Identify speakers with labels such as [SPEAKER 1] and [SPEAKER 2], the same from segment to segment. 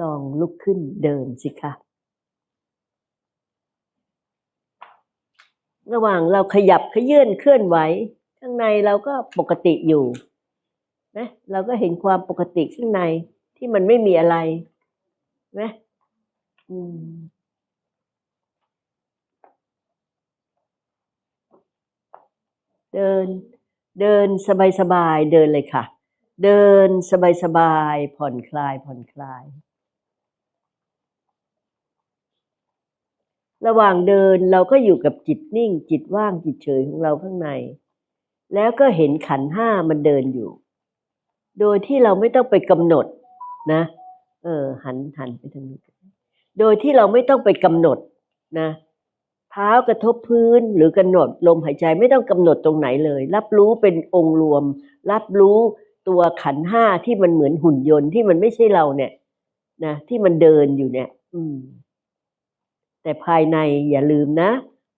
[SPEAKER 1] ลองลุกขึ้นเดินสิคะ ระหว่างเราขยับขยื่นเคลื่อนไหว ข้างในเราก็ปกติอยู่นะเราก็เห็นความปกติข้างในที่มันไม่มีอะไรนะอืมเดินเดินสบายๆเดินเลยค่ะ เดินสบายๆผ่อนคลายผ่อนคลาย ระหว่างเดินเราก็อยู่กับจิตนิ่ง จิตว่างจิตเฉยของเราข้างใน แล้วก็เห็นขันห้ามันเดินอยู่ โดยที่เราไม่ต้องไปกำหนดนะ เออ หันหันไปทางนี้โดยที่เราไม่ต้องไปกำหนดนะเท้ากระทบพื้นหรือกำหนดลมหายใจไม่ต้องกำหนดตรงไหนเลย รับรู้เป็นองค์รวม รับรู้ตัวขันห้าที่มันเหมือนหุ่นยนต์ที่มันไม่ใช่เราเนี่ย นะที่มันเดินอยู่เนี่ย อืม แต่ภายในอย่าลืมนะ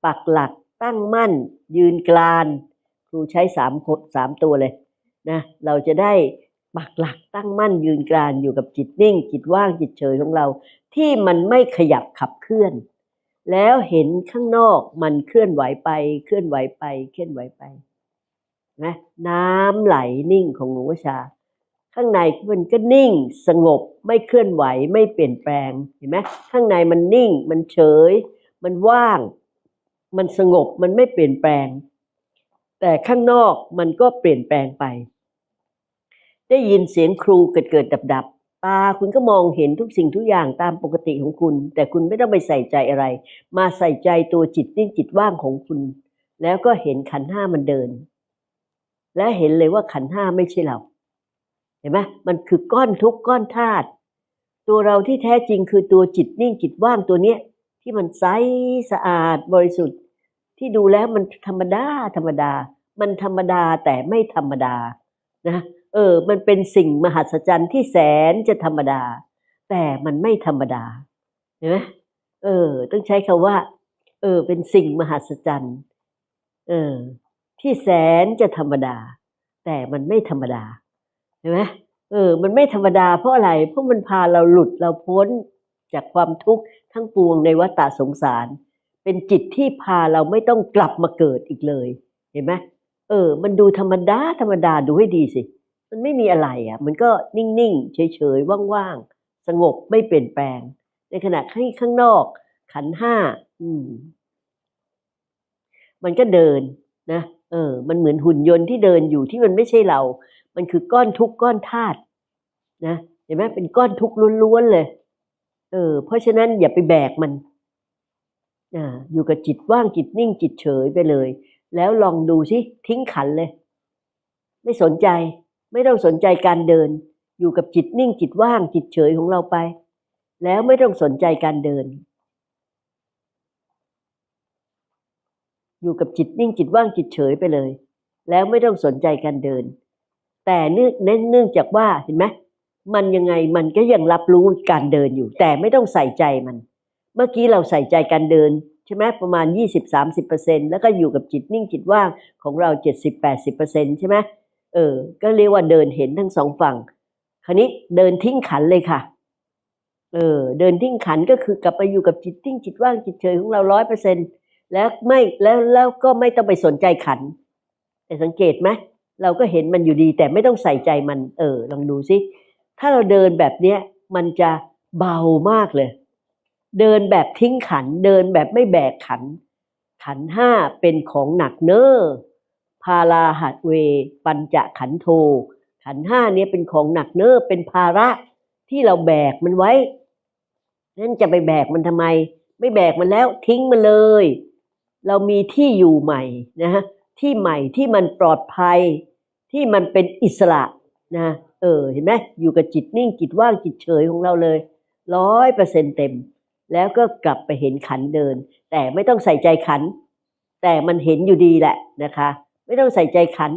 [SPEAKER 1] ปักหลักตั้งมั่น ยืนกราน ครูใช้สามคดสามตัวเลยนะเราจะได้ปักหลักตั้งมั่นยืนกรานอยู่กับจิตนิ่ง จิตว่างจิตเฉยของเรา ที่มันไม่ขยับขับเคลื่อน แล้วเห็นข้างนอกมันเคลื่อนไหวไปเคลื่อนไหวไปเคลื่อนไหวไปนะน้ำไหลนิ่งของหลวงพ่อชา ข้างในมันก็นิ่งสงบไม่เคลื่อนไหวไม่เปลี่ยนแปลงเห็นไหมข้างในมันนิ่ง มันเฉย มันว่าง มันสงบมันไม่เปลี่ยนแปลง แต่ข้างนอกมันก็เปลี่ยนแปลงไป ได้ยินเสียงครูเกิดเกิดดับดับตาคุณก็มองเห็นทุกสิ่งทุกอย่างตามปกติของคุณ แต่คุณไม่ต้องไปใส่ใจอะไร มาใส่ใจตัวจิตนิ่งจิตว่างของคุณ แล้วก็เห็นขันห้ามันเดิน และเห็นเลยว่าขันห้าไม่ใช่เรา เห็นไหมมันคือก้อนทุกข์ก้อนธาตุตัวเราที่แท้จริงคือตัวจิตนิ่งจิตว่างตัวเนี้ย ที่มันใสสะอาดบริสุทธิ์ ที่ดูแล้วมันธรรมดาธรรมดา มันธรรมดาแต่ไม่ธรรมดานะเออ มันเป็นสิ่งมหัศจรรย์ที่แสนจะธรรมดา แต่มันไม่ธรรมดาเห็นไหมเออ ต้องใช้คำว่า เออ เป็นสิ่งมหัศจรรย์ เออ ที่แสนจะธรรมดา แต่มันไม่ธรรมดา เห็นไหมเออ มันไม่ธรรมดาเพราะอะไร เพราะมันพาเราหลุดเราพ้นจากความทุกข์ทั้งปวงในวัฏฏะสงสาร เป็นจิตที่พาเราไม่ต้องกลับมาเกิดอีกเลย เห็นไหมเออ มันดูธรรมดาธรรมดาดูให้ดีสิ มันไม่มีอะไรอะ มันก็นิ่งๆเฉยๆว่างๆสงบไม่เปลี่ยนแปลง ในขณะที่ข้างนอก ขันห้าอืม มันก็เดินนะเออ มันเหมือนหุ่นยนต์ที่เดินอยู่ที่มันไม่ใช่เรา มันคือก้อนทุกข์ก้อนธาตุนะเห็นไหมเป็นก้อนทุกข์ล้วนๆเลย เออ เพราะฉะนั้นอย่าไปแบกมันอ่าอยู่กับจิตว่างจิตนิ่งจิตเฉยไปเลย แล้วลองดูสิทิ้งขันเลย ไม่สนใจ ไม่ต้องสนใจการเดิน อยู่กับจิตนิ่งจิตว่างจิตเฉยของเราไป แล้วไม่ต้องสนใจการเดิน อยู่กับจิตนิ่งจิตว่างจิตเฉยไปเลย แล้วไม่ต้องสนใจการเดิน แต่เนื่องเนื่องเนื่องจากว่าเห็นไหมมันยังไงมันก็ยังรับรู้การเดินอยู่ แต่ไม่ต้องใส่ใจมัน เมื่อกี้เราใส่ใจการเดินใช่ไหมประมาณ 20-30%แล้วก็อยู่กับจิตนิ่งจิตว่างของเรา 70-80%ใช่ไหมเออ ก็เรียกว่าเดินเห็นทั้งสองฝั่ง คราวนี้เดินทิ้งขันเลยค่ะ เออ เดินทิ้งขันก็คือกลับไปอยู่กับจิตทิ้งจิตว่างจิตเฉยของเราร้อยเปอร์เซ็นแล้วไม่แล้วแล้วก็ไม่ต้องไปสนใจขันแต่สังเกตไหม เราก็เห็นมันอยู่ดี แต่ไม่ต้องใส่ใจมันเออลองดูซิถ้าเราเดินแบบเนี้ยมันจะเบามากเลย เดินแบบทิ้งขัน เดินแบบไม่แบกขัน ขันห้าเป็นของหนักเนอ้อพาราหัดเว ปัญจะขันโท ขันห้าเนี่ยเป็นของหนักเน้อเป็นภาระที่เราแบกมันไว้นั่นจะไปแบกมันทำไม ไม่แบกมันแล้วทิ้งมันเลย เรามีที่อยู่ใหม่นะฮะที่ใหม่ที่มันปลอดภัย ที่มันเป็นอิสระนะเออเห็นไหมอยู่กับจิตนิ่งจิตว่างจิตเฉยของเราเลยร้อยเปอร์เซ็นเต็ม แล้วก็กลับไปเห็นขันเดิน แต่ไม่ต้องใส่ใจขัน แต่มันเห็นอยู่ดีแหละนะคะ ไม่ต้องใส่ใจขัน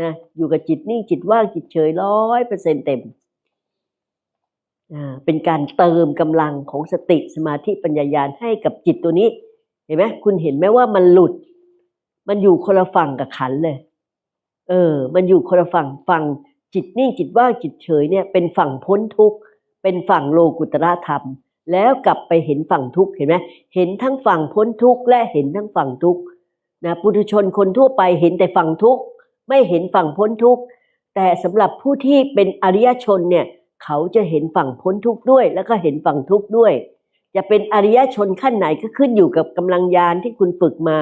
[SPEAKER 1] นะอยู่กับจิตนิ่งจิตว่างจิตเฉยร้อยเปอร์เซ็นเต็มอ่าเป็นการเติมกำลังของสติสมาธิปัญญายาณให้กับจิตตัวนี้ เห็นไหมคุณเห็นไหมว่ามันหลุด มันอยู่คนละฝั่งกับขันเลย เออ มันอยู่คนละฝั่งฝั่งจิตนิ่งจิตว่างจิตเฉยเนี่ยเป็นฝั่งพ้นทุกข์เป็นฝั่งโลกุตระธรรม แล้วกลับไปเห็นฝั่งทุกข์เห็นไหมเห็นทั้งฝั่งพ้นทุกข์และเห็นทั้งฝั่งทุกข์นะปุถุชนคนทั่วไปเห็นแต่ฝั่งทุกข์ไม่เห็นฝั่งพ้นทุกข์แต่สำหรับผู้ที่เป็นอริยชนเนี่ยเขาจะเห็นฝั่งพ้นทุกข์ด้วย แล้วก็เห็นฝั่งทุกข์ด้วย จะเป็นอริยชนขั้นไหนก็ขึ้นอยู่กับกำลังยานที่คุณฝึกมา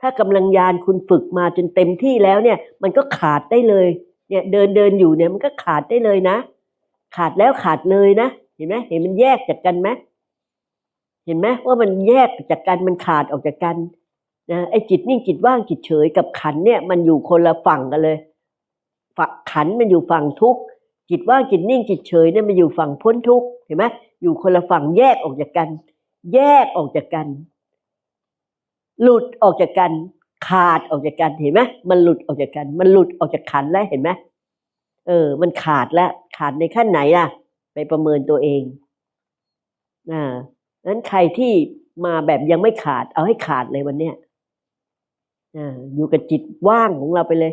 [SPEAKER 1] ถ้ากำลังยานคุณฝึกมาจนเต็มที่แล้วเนี่ย มันก็ขาดได้เลย เนี่ยเดินเดินอยู่เนี่ยมันก็ขาดได้เลยนะ ขาดแล้วขาดเลยนะ เห็นไหมเห็นมันแยกจากกันไหมเห็นไหมว่ามันแยกจากกันมันขาดออกจากกันนะไอ้จิตนิ่งจิตว่างจิตเฉยกับขันเนี่ยมันอยู่คนละฝั่งกันเลยฝักขันมันอยู่ฝั่งทุกข์จิตว่างจิตนิ่งจิตเฉยเนี่ยมันอยู่ฝั่งพ้นทุกข์เห็นไหมอยู่คนละฝั่งแยกออกจากกัน แยกออกจากกัน หลุดออกจากกัน ขาดออกจากกันเห็นไหมมันหลุดออกจากกัน มันหลุดออกจากขันแล้วเห็นไหมเออ มันขาดแล้วขาดในขั้นไหนล่ะ ไปประเมินตัวเองอ่านั้นใครที่มาแบบยังไม่ขาด เอาให้ขาดเลยวันเนี้ยอ่าอยู่กับจิตว่างของเราไปเลย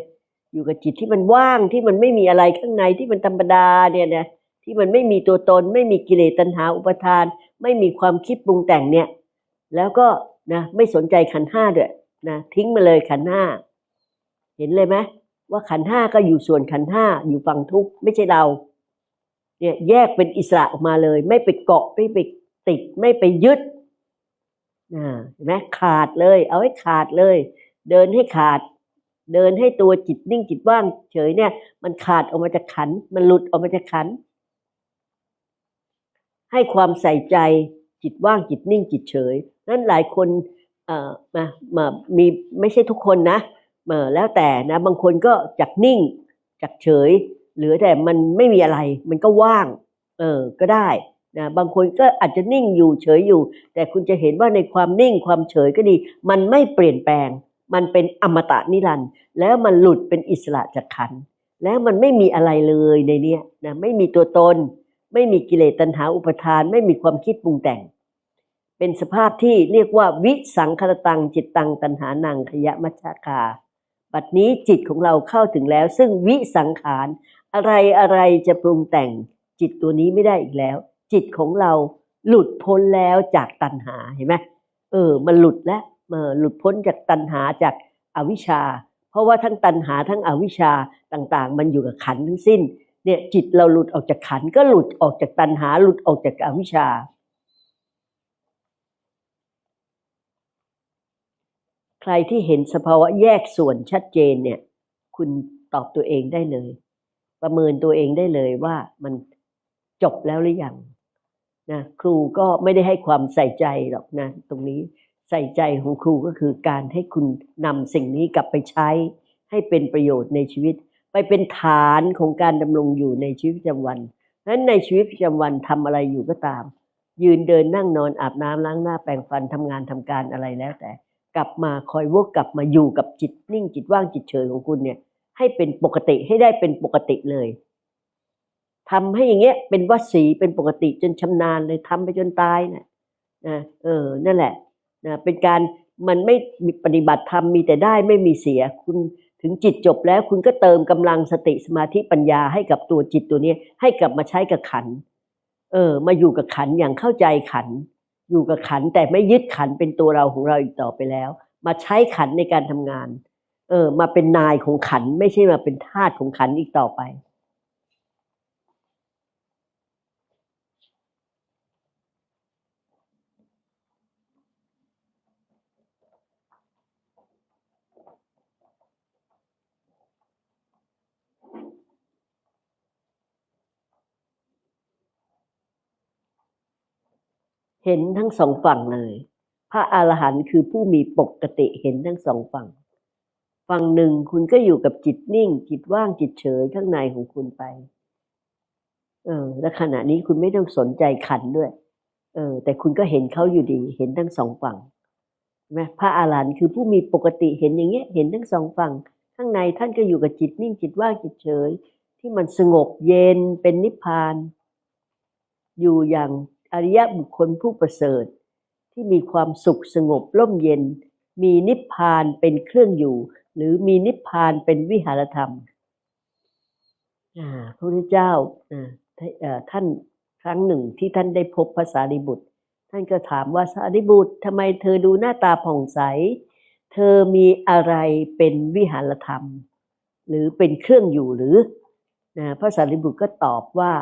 [SPEAKER 1] อยู่กับจิตที่มันว่างที่มันไม่มีอะไรข้างในที่มันธรรมดาเนี่ยนะที่มันไม่มีตัวตน ไม่มีกิเลสตัณหาอุปทาน ไม่มีความคิดปรุงแต่งเนี่ย แล้วก็ นะไม่สนใจขันห้าด้วยนะทิ้งมาเลยขันห้าเห็นเลยไหมว่าขันห้าก็อยู่ส่วนขันห้าอยู่ฝั่งทุกข์ไม่ใช่เราเนี่ยแยกเป็นอิสระออกมาเลย ไม่ไปเกาะไม่ไปติดไม่ไปยึดนะเห็นไหมขาดเลย เอาให้ขาดเลย เดินให้ขาด เดินให้ตัวจิตนิ่งจิตว่างเฉยเนี่ย มันขาดออกมาจากขัน มันหลุดออกมาจากขัน ให้ความใส่ใจจิตว่างจิตนิ่งจิตเฉย นั้นหลายคนเอ่อมามามีไม่ใช่ทุกคนนะเออแล้วแต่นะบางคนก็จากนิ่งจากเฉยหลือแต่มันไม่มีอะไร มันก็ว่างเออก็ได้นะบางคนก็อาจจะนิ่งอยู่เฉยอยู่ แต่คุณจะเห็นว่าในความนิ่งความเฉยก็ดี มันไม่เปลี่ยนแปลง มันเป็นอมตะนิรันดร์แล้วมันหลุดเป็นอิสระจากขันแล้วมันไม่มีอะไรเลยในเนี้ยนะไม่มีตัวตน ไม่มีกิเลสตัณหาอุปทาน ไม่มีความคิดปรุงแต่ง เป็นสภาพที่เรียกว่าวิสังคตังจิตตังตัณหานังขยะมัชฌาคาบัดนี้จิตของเราเข้าถึงแล้ว ซึ่งวิสังขาร อะไรอะไรจะปรุงแต่ง จิตตัวนี้ไม่ได้อีกแล้ว จิตของเราหลุดพ้นแล้วจากตัณหาเห็นไหมเออ มันหลุดแล้วเออหลุดพ้นจากตัณหาจากอวิชชา เพราะว่าทั้งตัณหาทั้งอวิชชาต่างๆ มันอยู่กับขันทั้งสิ้นเนี่ยจิตเราหลุดออกจากขันก็หลุดออกจากตัณหาหลุดออกจากอวิชชา ใครที่เห็นสภาวะแยกส่วนชัดเจนเนี่ย คุณตอบตัวเองได้เลย ประเมินตัวเองได้เลยว่ามันจบแล้วหรือยังนะครูก็ไม่ได้ให้ความใส่ใจหรอกนะตรงนี้ใส่ใจของครูก็คือการให้คุณนำสิ่งนี้กลับไปใช้ ให้เป็นประโยชน์ในชีวิต ไปเป็นฐานของการดำรงอยู่ในชีวิตประจำวันนั้นในชีวิตประจำวันทำอะไรอยู่ก็ตาม ยืนเดินนั่งนอนอาบน้ำล้างหน้าแปรงฟันทำงานทำการอะไรแล้วแต่ กลับมาคอยวกกลับมาอยู่กับจิตนิ่งจิตว่างจิตเฉยของคุณเนี่ย ให้เป็นปกติให้ได้เป็นปกติเลยทำให้อย่างเงี้ย เป็นวสีเป็นปกติจนชำนาญเลยทำไปจนตายนะนะเออ นั่นแหละนะเป็นการมันไม่มีปฏิบัติธรรมมีแต่ได้ไม่มีเสีย คุณถึงจิตจบแล้ว คุณก็เติมกำลังสติสมาธิปัญญาให้กับตัวจิตตัวนี้ให้กลับมาใช้กับขัน เออ มาอยู่กับขันอย่างเข้าใจขัน อยู่กับขันแต่ไม่ยึดขันเป็นตัวเราของเราอีกต่อไปแล้ว มาใช้ขันในการทำงาน เออ มาเป็นนายของขันไม่ใช่มาเป็นทาสของขันอีกต่อไป เห็นทั้งสองฝั่งเลย พระอรหันต์คือผู้มีปกติเห็นทั้งสองฝั่ง ฝั่งหนึ่งคุณก็อยู่กับจิตนิ่ง จิตว่างจิตเฉยข้างในของคุณไป เออ และขณะนี้คุณไม่ต้องสนใจขันด้วย เออ แต่คุณก็เห็นเขาอยู่ดี เห็นทั้งสองฝั่งไหมพระอาหารหันต์คือผู้มีปกติเห็นอย่างเงี้ย เห็นทั้งสองฝั่ง ข้างในท่านก็อยู่กับจิตนิ่งจิตว่างจิตเฉย ที่มันสงบเย็นเป็นนิพพาน อยู่อย่าง อริยบุคคลผู้ประเสริฐ ที่มีความสุขสงบร่มเย็น มีนิพพานเป็นเครื่องอยู่ หรือมีนิพพานเป็นวิหารธรรมอ่าพระพุทธเจ้าอ่าท่านเอ่อท่านครั้งหนึ่งที่ท่านได้พบพระสารีบุตร ท่านก็ถามว่าสารีบุตรทำไมเธอดูหน้าตาผ่องใส เธอมีอะไรเป็นวิหารธรรม หรือเป็นเครื่องอยู่หรือนะพระสารีบุตรก็ตอบว่า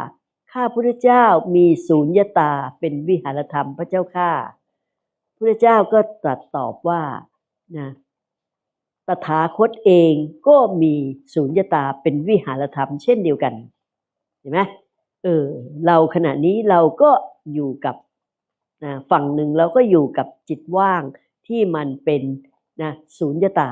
[SPEAKER 1] ข้าพระเจ้ามีสูญญตาเป็นวิหารธรรมพระเจ้าข้าพระเจ้าก็ตรัสตอบว่านะตถาคตเองก็มีสูญญตาเป็นวิหารธรรม เช่นเดียวกันเห็นไหมเออเราขณะนี้เราก็อยู่กับนะฝั่งหนึ่งเราก็อยู่กับจิตว่างที่มันเป็นนะสูญญตา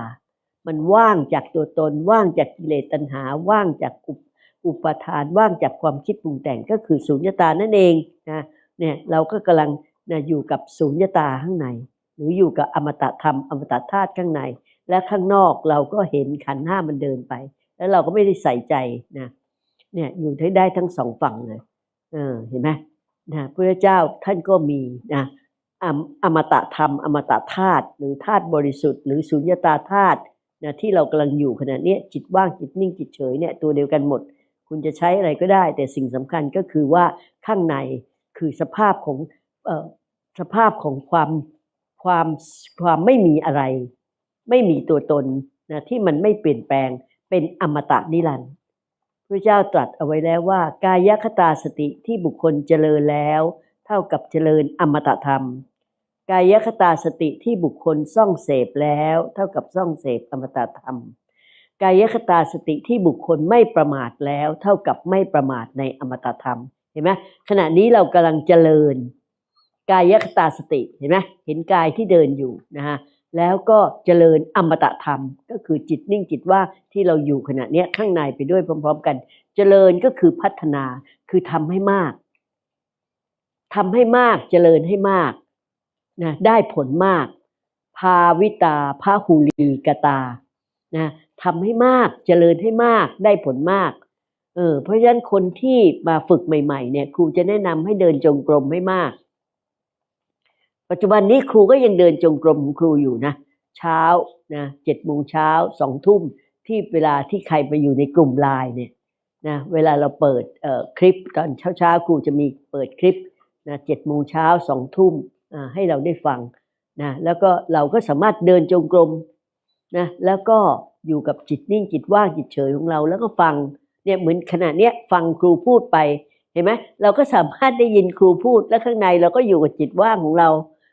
[SPEAKER 1] มันว่างจากตัวตนว่างจากกิเลสตัณหาว่างจากอุป อุปทานว่างจากความคิดปรุงแต่งก็คือสูญญตานั่นเองนะเนี่ยเราก็กำลังนะอยู่กับสูญญตาข้างใน หรืออยู่กับอมตะธรรมอมตะธาตุข้างใน และข้างนอกเราก็เห็นขันห้ามันเดินไป แล้วเราก็ไม่ได้ใส่ใจนะเนี่ยอยู่ได้ได้ทั้งสองฝั่งเลยเออเห็นไหมนะพระเจ้าท่านก็มีนะอมอมตะธรรม อมตะธาตุหรือธาตุบริสุทธิ์หรือสุญญตาธาตุนะที่เรากำลังอยู่ขณะนี้จิตว่างจิตนิ่งจิตเฉยเนี่ยตัวเดียวกันหมด คุณจะใช้อะไรก็ได้ แต่สิ่งสำคัญก็คือว่าข้างในคือสภาพของออสภาพของความความความไม่มีอะไร ไม่มีตัวตนนะที่มันไม่เปลี่ยนแปลงเป็นอมตะนิรันดร์พระเจ้าตรัสเอาไว้แล้วว่า กายคตาสติที่บุคคลเจริญแล้ว เท่ากับเจริญอมตะธรรม กายคตาสติที่บุคคลซ่องเสพแล้ว เท่ากับซ่องเสพอมตะธรรม กายคตาสติที่บุคคลไม่ประมาทแล้ว เท่ากับไม่ประมาทในอมตะธรรมเห็นไหมขณะนี้เรากำลังเจริญ กายคตาสติเห็นไหมเห็นกายที่เดินอยู่นะฮะแล้วก็เจริญอมตะธรรม ก็คือจิตนิ่งจิตว่าที่เราอยู่ขณะเนี้ยข้างในไปด้วยพร้อม ๆ กัน เจริญก็คือพัฒนาคือทำให้มากทำให้มากเจริญให้มากนะได้ผลมาก ภาวิตาพาหูลีกตานะ ทำให้มาก เจริญให้มาก ได้ผลมาก เออ เพราะฉะนั้นคนที่มาฝึกใหม่ๆ เนี่ย ครูจะแนะนำให้เดินจงกรมให้มาก ปัจจุบันนี้ครูก็ยังเดินจงกรมของครูอยู่นะ เช้านะเจ็ดโมงเช้าสองทุ่มที่เวลาที่ใครไปอยู่ในกลุ่มไลน์เนี่ยนะเวลาเราเปิดเอ่อคลิปตอนเช้าเช้าๆครูจะมีเปิดคลิปนะเจ็ดโมงเช้าสองทุ่มอ่าให้เราได้ฟังนะแล้วก็เราก็สามารถเดินจงกรม นะแล้วก็อยู่กับจิตนิ่งจิตว่างจิตเฉยของเรา แล้วก็ฟังเนี่ยเหมือนขณะเนี้ยฟังครูพูดไปเห็นไหมเราก็สามารถได้ยินครูพูด แล้วข้างในเราก็อยู่กับจิตว่างของเรา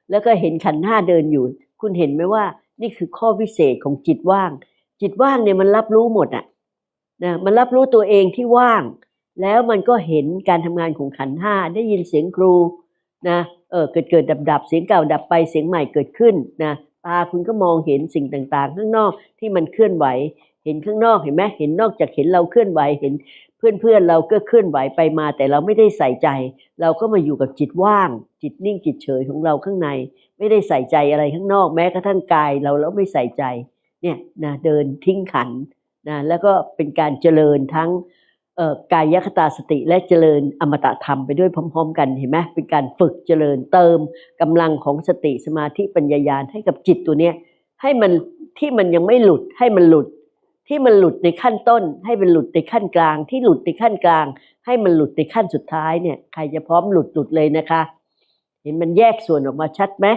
[SPEAKER 1] แล้วก็เห็นขันห้าเดินอยู่ คุณเห็นไหมว่า นี่คือข้อพิเศษของจิตว่าง จิตว่างเนี่ยมันรับรู้หมดอะนะมันรับรู้ตัวเองที่ว่าง แล้วมันก็เห็นการทำงานของขันห้าได้ยินเสียงครูนะเออเกิดเกิดดับดับเสียงเก่าดับไปเสียงใหม่เกิดขึ้นนะ ตาคุณก็มองเห็นสิ่งต่างๆ ข้างนอกที่มันเคลื่อนไหว เห็นข้างนอกเห็นไหมเห็นนอกจากเห็นเราเคลื่อนไหวเห็นเพื่อนๆเราก็เคลื่อนไหวไปมา แต่เราไม่ได้ใส่ใจ เราก็มาอยู่กับจิตว่าง จิตนิ่งจิตเฉยของเราข้างใน ไม่ได้ใส่ใจอะไรข้างนอกแม้กระทั่งกายเราแล้วไม่ใส่ใจเนี่ยนะเดินทิ้งขันนะแล้วก็เป็นการเจริญทั้ง กายคตาสติและเจริญอมตะธรรมไปด้วยพร้อม ๆ กันเห็นไหมเป็นการฝึกเจริญเติมกำลังของสติสมาธิปัญญายาณให้กับจิตตัวเนี้ยให้มันที่มันยังไม่หลุดให้มันหลุด ที่มันหลุดในขั้นต้น ให้มันหลุดในขั้นกลาง ที่หลุดในขั้นกลาง ให้มันหลุดในขั้นสุดท้ายเนี่ยใครจะพร้อมหลุดหลุดเลยนะคะ เห็นมันแยกส่วนออกมาชัดไหม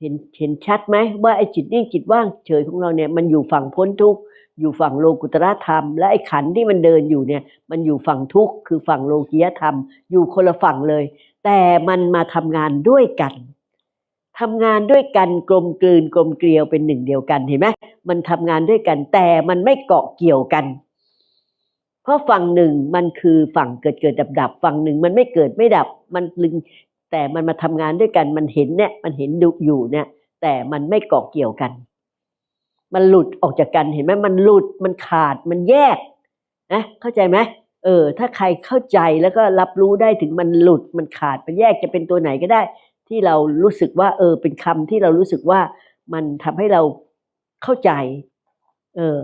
[SPEAKER 1] เห็นเห็นชัดไหมว่าไอ้จิตนิ่งจิตว่างเฉยของเราเนี่ยมันอยู่ฝั่งพ้นทุกข์ อยู่ฝั่งโลกุตระธรรม และไอ้ขันที่มันเดินอยู่เนี่ย มันอยู่ฝั่งทุกข์คือฝั่งโลกียธรรม อยู่คนละฝั่งเลย แต่มันมาทำงานด้วยกันทำงานด้วยกันกลมกลืนกลมเกลียวเป็นหนึ่งเดียวกันเห็นไหมมันทำงานด้วยกัน แต่มันไม่เกาะเกี่ยวกัน เพราะฝั่งหนึ่งมันคือฝั่งเกิดเกิดดับดับฝั่งหนึ่งมันไม่เกิดไม่ดับมันลึงแต่มันมาทำงานด้วยกันมันเห็นเนี่ยมันเห็นดูอยู่เนี่ย แต่มันไม่เกาะเกี่ยวกัน มันหลุดออกจากกันเห็นไหมมันหลุดมันขาดมันแยกนะเข้าใจไหมเออถ้าใครเข้าใจแล้วก็รับรู้ได้ถึงมันหลุดมันขาดมันแยกจะเป็นตัวไหนก็ได้ ที่เรารู้สึกว่า เออ เป็นคำที่เรารู้สึกว่ามันทำให้เราเข้าใจ เออ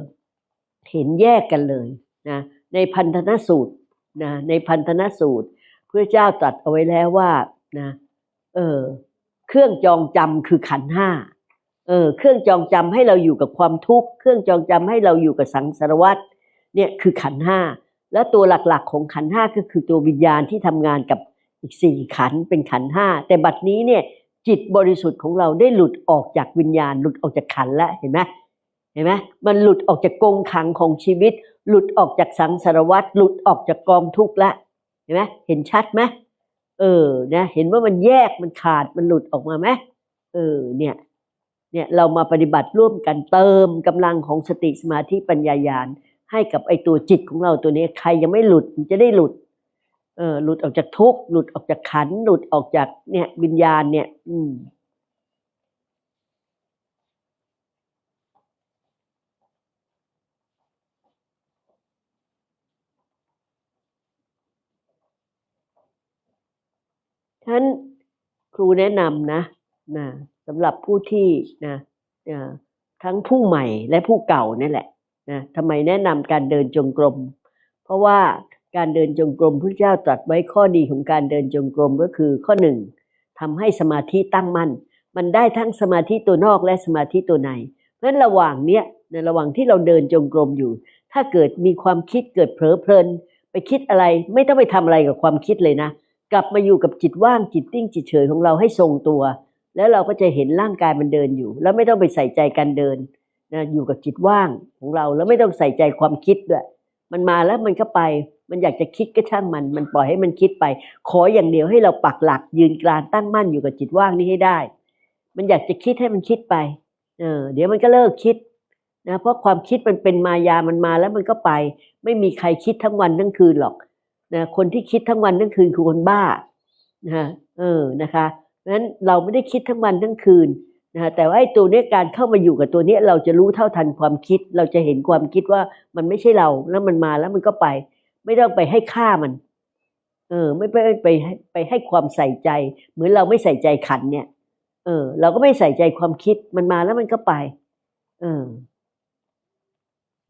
[SPEAKER 1] เห็นแยกกันเลยนะในพันธนสูตรนะในพันธนสูตรพระเจ้าตรัสเอาไว้แล้วว่านะ เออ เครื่องจองจำคือขันห้า เออเครื่องจองจำให้เราอยู่กับความทุกข์เครื่องจองจำให้เราอยู่กับสังสารวัฏเนี่ยคือขันห้าแล้วตัวหลักๆ ของขันห้าก็คือตัววิญญาณที่ทำงานกับอีกสี่ขันเป็นขันห้าแต่บัดนี้เนี่ยจิตบริสุทธิ์ของเราได้หลุดออกจากวิญญาณ หลุดออกจากขันแล้วเห็นไหมเห็นไหมมันหลุดออกจากกรงขังของชีวิต หลุดออกจากสังสารวัฏหลุดออกจากกองทุกข์ละเห็นไหมเห็นชัดไหมเออนะเห็นว่ามันแยกมันขาดมันหลุดออกมาไหมเออเนี่ย เนี่ยเรามาปฏิบัติร่วมกันเติมกำลังของสติสมาธิปัญญายาณให้กับไอตัวจิตของเราตัวนี้ใครยังไม่หลุดจะได้หลุดเออหลุดออกจากทุกข์หลุดออกจากขันหลุดออกจากเนี่ยวิญญาณเนี่ย อืมฉะนั้นครูแนะนำนะนะ สำหรับผู้ที่นะทั้งผู้ใหม่และผู้เก่านี่แหละนะทำไมแนะนำการเดินจงกรม เพราะว่าการเดินจงกรมพระเจ้าตรัสไว้ข้อดีของการเดินจงกรมก็คือข้อหนึ่งทำให้สมาธิตั้งมั่น มันได้ทั้งสมาธิตัวนอกและสมาธิตัวใน เพราะฉะนั้นระหว่างเนี้ยในระหว่างที่เราเดินจงกรมอยู่ ถ้าเกิดมีความคิดเกิดเผลอเพลิน ไปคิดอะไรไม่ต้องไปทำอะไรกับความคิดเลยนะ กลับมาอยู่กับจิตว่างจิตติ้งจิตเฉยของเราให้ทรงตัว แล้วเราก็จะเห็นร่างกายมันเดินอยู่ แล้วไม่ต้องไปใส่ใจการเดินนะอยู่กับจิตว่างของเราแล้วไม่ต้องใส่ใจความคิดด้วยมันมาแล้วมันก็ไป มันอยากจะคิดก็ช่างมัน มันปล่อยให้มันคิดไป ขออย่างเดียวให้เราปักหลักยืนกลานตั้งมั่นอยู่กับจิตว่างนี้ให้ได้ มันอยากจะคิดให้มันคิดไป เออ เดี๋ยวมันก็เลิกคิดนะเพราะความคิดมันเป็นมายามันมาแล้วมันก็ไป ไม่มีใครคิดทั้งวันทั้งคืนหรอกนะคนที่คิดทั้งวันทั้งคืนคือคนบ้านะฮะเออนะคะ เพราะฉะนั้นเราไม่ได้คิดทั้งวันทั้งคืนนะฮะแต่ว่าไอ้ตัวนี้การเข้ามาอยู่กับตัวนี้เราจะรู้เท่าทันความคิด เราจะเห็นความคิดว่ามันไม่ใช่เราแล้วมันมาแล้วมันก็ไป ไม่ต้องไปให้ค่ามัน เออ ไม่ไปไปให้ไปให้ความใส่ใจ เหมือนเราไม่ใส่ใจขันเนี่ย เออ เราก็ไม่ใส่ใจความคิดมันมาแล้วมันก็ไป เออ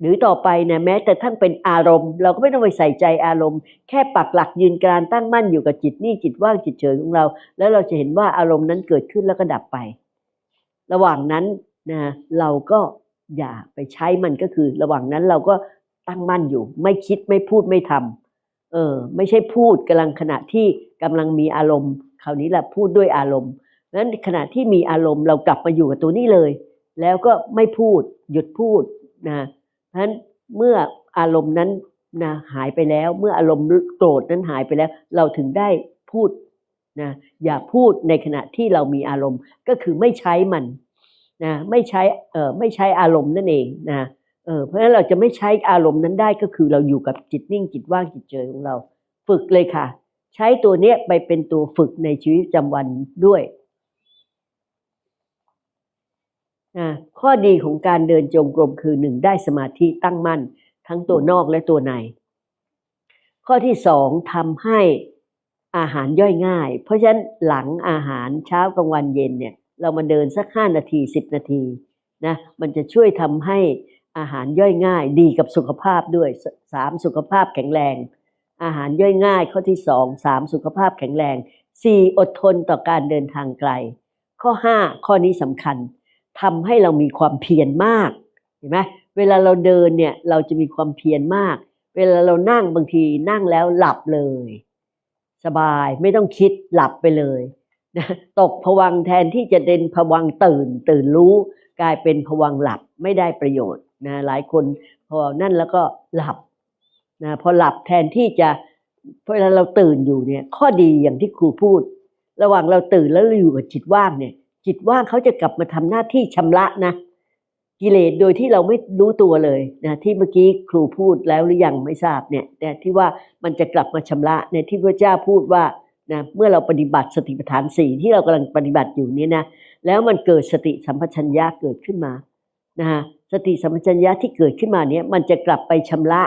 [SPEAKER 1] หรือต่อไปเนี่ยแม้แต่ท่านเป็นอารมณ์ เราก็ไม่ต้องไปใส่ใจอารมณ์ แค่ปักหลักยืนกานตั้งมั่นอยู่กับจิตนี่จิตว่างจิตเฉยของเรา แล้วเราจะเห็นว่าอารมณ์นั้นเกิดขึ้นแล้วก็ดับไป ระหว่างนั้นนะเราก็อย่าไปใช้มันก็คือ ระหว่างนั้นเราก็ตั้งมั่นอยู่ ไม่คิดไม่พูดไม่ทำเออไม่ใช่พูดกำลังขณะที่กำลังมีอารมณ์คราวนี้แหละพูดด้วยอารมณ์นั้นขณะที่มีอารมณ์เรากลับมาอยู่กับตัวนี้เลย แล้วก็ไม่พูดหยุดพูดนะ เพราะฉะนั้นเมื่ออารมณ์นั้นนะหายไปแล้ว เมื่ออารมณ์โกรธนั้นหายไปแล้ว เราถึงได้พูดนะอย่าพูดในขณะที่เรามีอารมณ์ก็คือไม่ใช้มันนะไม่ใช้เออไม่ใช้อารมณ์นั่นเองนะเออเพราะฉะนั้นเราจะไม่ใช้อารมณ์นั้นได้ก็คือเราอยู่กับจิตนิ่งจิตว่างจิตเฉยของเรา ฝึกเลยค่ะ ใช้ตัวเนี้ยไปเป็นตัวฝึกในชีวิตประจำวันด้วย ข้อดีของการเดินจงกรมคือหนึ่งได้สมาธิตั้งมั่น ทั้งตัวนอกและตัวใน ข้อที่สองทำให้อาหารย่อยง่าย เพราะฉะนั้นหลังอาหารเช้ากลางวันเย็นเนี่ยเรามาเดินสักห้านาทีสิบนาทีนะมันจะช่วยทำให้อาหารย่อยง่าย ดีกับสุขภาพด้วยสามสุขภาพแข็งแรง อาหารย่อยง่าย ข้อที่สองสามสุขภาพแข็งแรงสี่อดทนต่อการเดินทางไกล ข้อห้าข้อนี้สำคัญ ทำให้เรามีความเพียรมากเห็นไหมเวลาเราเดินเนี่ยเราจะมีความเพียรมาก เวลาเรานั่งบางทีนั่งแล้วหลับเลย สบายไม่ต้องคิดหลับไปเลยนะตกผวังแทนที่จะเด่นผวังตื่น ตื่นรู้ กลายเป็นผวังหลับไม่ได้ประโยชน์นะหลายคนพอนั่นแล้วก็หลับนะพอหลับแทนที่จะเวลาเราตื่นอยู่เนี่ยข้อดีอย่างที่ครูพูด ระหว่างเราตื่นแล้วเราอยู่กับจิตว่างเนี่ย จิตว่างเขาจะกลับมาทำหน้าที่ชำระนะ กิเลสโดยที่เราไม่รู้ตัวเลยนะที่เมื่อกี้ครูพูดแล้วหรือยังไม่ทราบเนี่ยแต่ที่ว่ามันจะกลับมาชำระเนี่ยที่พระเจ้าพูดว่านะเมื่อเราปฏิบัติสติปัฏฐานสี่ที่เรากำลังปฏิบัติอยู่เนี่ยนะแล้วมันเกิดสติสัมปชัญญะเกิดขึ้นมานะฮะสติสัมปชัญญะที่เกิดขึ้นมาเนี่ยมันจะกลับไปชำระ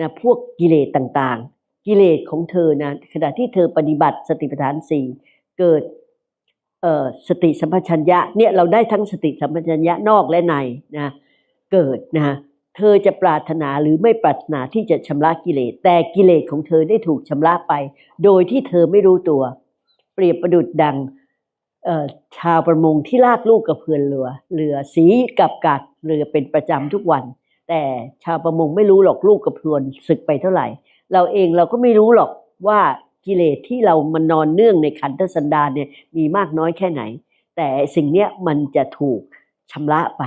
[SPEAKER 1] นะพวกกิเลสต่างๆ กิเลสของเธอนะขณะที่เธอปฏิบัติสติปัฏฐานสี่เกิด สติสัมปชัญญะเนี่ยเราได้ทั้งสติสัมปชัญญะนอกและในนะเกิดนะเธอจะปรารถนาหรือไม่ปรารถนาที่จะชำระกิเลส แต่กิเลสของเธอได้ถูกชำระไป โดยที่เธอไม่รู้ตัว เปรียบประดุดดังชาวประมงที่ลากลูกกับเพื่อนเรือเรือสีกับกัดเรือเป็นประจำทุกวัน แต่ชาวประมงไม่รู้หรอกลูกกับเพื่อนศึกไปเท่าไหร่ เราเองเราก็ไม่รู้หรอกว่า กิเลสที่เรามันนอนเนื่องในขันธสันดานเนี่ยมีมากน้อยแค่ไหน แต่สิ่งเนี้ยมันจะถูกชำระไป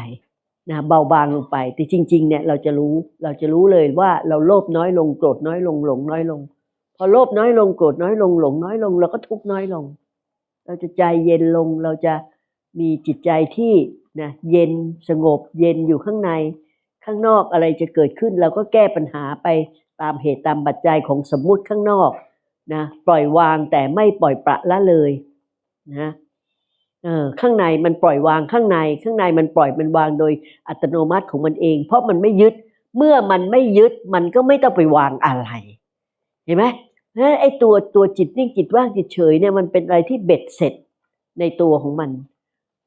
[SPEAKER 1] นะเบาบางลงไป แต่จริง ๆ เนี่ยเราจะรู้เราจะรู้เลยว่าเราโลภน้อยลงโกรธน้อยลงหลงน้อยลง พอโลภน้อยลงโกรธน้อยลงหลงน้อยลงเราก็ทุกน้อยลง เราจะใจเย็นลงเราจะมีจิตใจที่นะเย็นสงบเย็นอยู่ข้างใน ข้างนอกอะไรจะเกิดขึ้น เราก็แก้ปัญหาไปตามเหตุตามปัจจัยของสมมุติข้างนอก นะปล่อยวางแต่ไม่ปล่อยปละละเลยนะเออข้างในมันปล่อยวางข้างใน ข้างในมันปล่อยมันวางโดยอัตโนมัติของมันเอง เพราะมันไม่ยึดเมื่อมันไม่ยึดมันก็ไม่ต้องไปวางอะไร เห็นไหมเพราะฉะนั้นไอ้ตัวตัวจิตนิ่งจิตว่างจิตเฉยเนี่ยมันเป็นอะไรที่เบ็ดเสร็จในตัวของมัน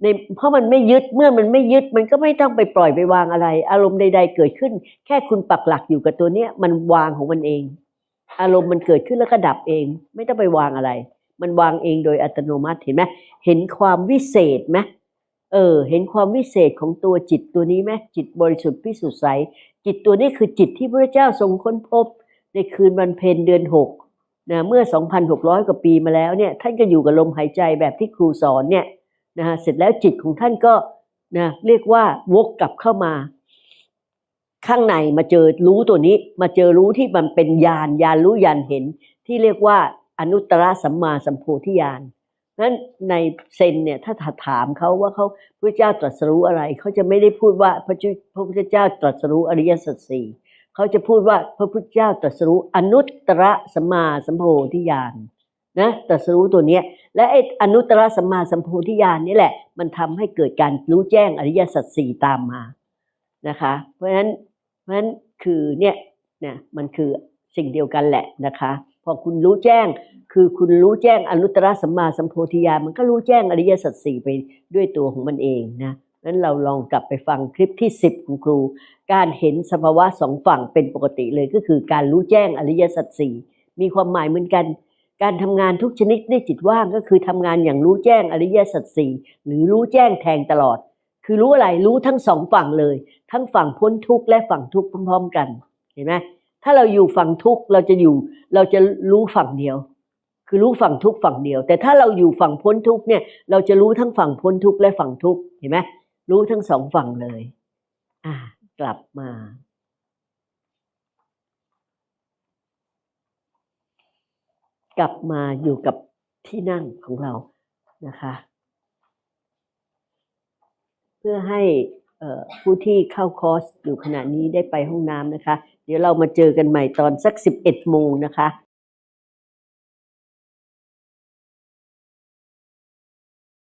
[SPEAKER 1] ในเพราะมันไม่ยึดเมื่อมันไม่ยึดมันก็ไม่ต้องไปปล่อยไปวางอะไร อารมณ์ใด ๆ เกิดขึ้น แค่คุณปักหลักอยู่กับตัวเนี้ยมันวางของมันเอง อารมณ์มันเกิดขึ้นแล้วก็ดับเอง ไม่ต้องไปวางอะไร มันวางเองโดยอัตโนมัติเห็นไหมเห็นความวิเศษไหมเออ เห็นความวิเศษของตัวจิตตัวนี้ไหมจิตบริสุทธิ์พิสุทธิ์ใสจิตตัวนี้คือจิตที่พระเจ้าทรงค้นพบ ในคืนวันเพ็ญเดือนหกนะเมื่อ 2,600 กว่าปีมาแล้วเนี่ยท่านก็อยู่กับลมหายใจแบบที่ครูสอนเนี่ยนะฮะเสร็จแล้วจิตของท่านก็นะเรียกว่าวกกลับเข้ามา ข้างในมาเจอรู้ตัวนี้ มาเจอรู้ที่มันเป็นญาณญาณรู้ญาณเห็น ที่เรียกว่าอนุตตรสัมมาสัมโพธิญาณนั้นในเซนเนี่ยถ้าถามเขาว่าเขาพระเจ้าตรัสรู้อะไรเขาจะไม่ได้พูดว่าพระพระพุทธเจ้าตรัสรู้อริยสัจสี่เขาจะพูดว่าพระพุทธเจ้าตรัสรู้อนุตตรสัมมาสัมโพธิญาณนะตรัสรู้ตัวเนี้ยและไอ้อนุตตรสัมมาสัมโพธิญาณนี่แหละ มันทำให้เกิดการรู้แจ้งอริยสัจสี่ตามมานะคะ เพราะฉะนั้น เพราะฉะนั้นคือเนี่ยเนี่ยมันคือสิ่งเดียวกันแหละนะคะ พอคุณรู้แจ้ง คือคุณรู้แจ้งอนุตตรสัมมาสัมโพธิญาณมันก็รู้แจ้งอริยสัจสี่ไปด้วยตัวของมันเองนะนั้นเราลองกลับไปฟังคลิปที่ 10ของครู การเห็นสภาวะสองฝั่งเป็นปกติเลยก็คือการรู้แจ้งอริยสัจสี่มีความหมายเหมือนกัน การทำงานทุกชนิดในจิตว่างก็คือทำงานอย่างรู้แจ้งอริยสัจสี่หรือรู้แจ้งแทงตลอด คือรู้อะไรรู้ทั้งสองฝั่งเลย ทั้งฝั่งพ้นทุกข์และฝั่งทุกข์พร้อม ๆ กันเห็นไหมถ้าเราอยู่ฝั่งทุกข์เราจะอยู่เราจะรู้ฝั่งเดียว คือรู้ฝั่งทุกข์ฝั่งเดียว แต่ถ้าเราอยู่ฝั่งพ้นทุกข์เนี่ยเราจะรู้ทั้งฝั่งพ้นทุกข์และฝั่งทุกข์เห็นไหมรู้ทั้งสองฝั่งเลย อ่ากลับมา กลับมาอยู่กับที่นั่งของเรานะคะ เพื่อให้ ผู้ที่เข้าคอร์สอยู่ขณะนี้ได้ไปห้องน้ำนะคะ เดี๋ยวเรามาเจอกันใหม่ตอนสัก 11โมงนะคะ